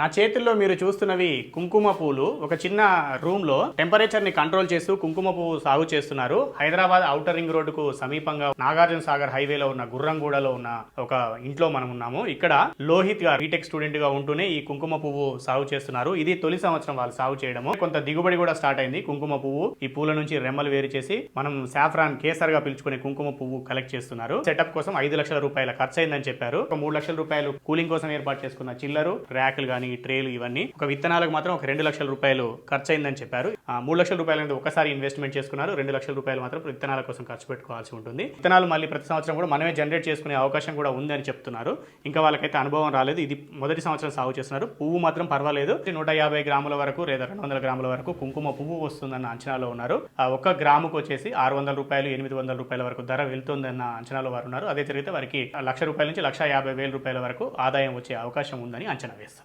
నా చేతుల్లో మీరు చూస్తున్నవి కుంకుమ పూలు. ఒక చిన్న రూమ్లో టెంపరేచర్ని కంట్రోల్ చేస్తూ కుంకుమ పువ్వు సాగు చేస్తున్నారు. హైదరాబాద్ ఔటర్ రింగ్ రోడ్డుకు సమీపంగా నాగార్జున సాగర్ హైవేలో ఉన్న గుర్రంగూడలో ఉన్న ఒక ఇంట్లో మనం ఉన్నాము. ఇక్కడ లోహిత్ గారు బీటెక్ స్టూడెంట్గా ఉంటూనే ఈ కుంకుమ పువ్వు సాగు చేస్తున్నారు. ఇది తొలి సంవత్సరం వాళ్ళు సాగు చేయడము. కొంత దిగుబడి కూడా స్టార్ట్ అయింది కుంకుమ పువ్వు. ఈ పూల నుంచి రెమ్మలు వేరు చేసి మనం సాఫ్రాన్ కేసర్గా పిలుచుకునే కుంకుమ పువ్వు కలెక్ట్ చేస్తున్నారు. సెటప్ కోసం ఐదు లక్షల రూపాయల ఖర్చు అయిందని చెప్పారు. ఒక మూడు లక్షల రూపాయలు కూలింగ్ కోసం ఏర్పాటు చేసుకున్న చిల్లరు ర్యాకులు కానీ ట్రేలు ఇవన్నీ. ఒక విత్తనాలకు మాత్రం ఒక రెండు లక్షల రూపాయలు ఖర్చు అయిందని చెప్పారు మూడు లక్షల రూపాయలు అనేది ఒకసారి ఇన్వెస్ట్మెంట్ చేసుకున్నారు. రెండు లక్షల రూపాయలు మాత్రం విత్తనాల కోసం ఖర్చు పెట్టుకోవాల్సి ఉంటుంది. విత్తనాలు మళ్ళీ ప్రతి సంవత్సరం కూడా మనమే జనరేట్ చేసుకునే అవకాశం కూడా ఉందని చెప్తున్నారు. ఇంకా వాళ్ళకైతే అనుభవం రాలేదు. ఇది మొదటి సంవత్సరం సాగు చేస్తున్నారు. పువ్వు మాత్రం పర్వాలేదు. నూట యాభై గ్రాముల వరకు లేదా రెండు వందల గ్రాముల వరకు కుంకుమ పువ్వు వస్తుందన్న అంచనాలో ఉన్నారు. ఒక్క గ్రాముకు వచ్చేసి ఆరు వందల రూపాయలు ఎనిమిది వందల రూపాయల వరకు ధర వెళ్తుందన్న అంచనాలో వారు ఉన్నారు. అదే జరిగితే వారికి లక్ష రూపాయల నుంచి లక్ష యాభై వేల రూపాయల వరకు ఆదాయం వచ్చే అవకాశం ఉందని అంచనా వేస్తున్నారు.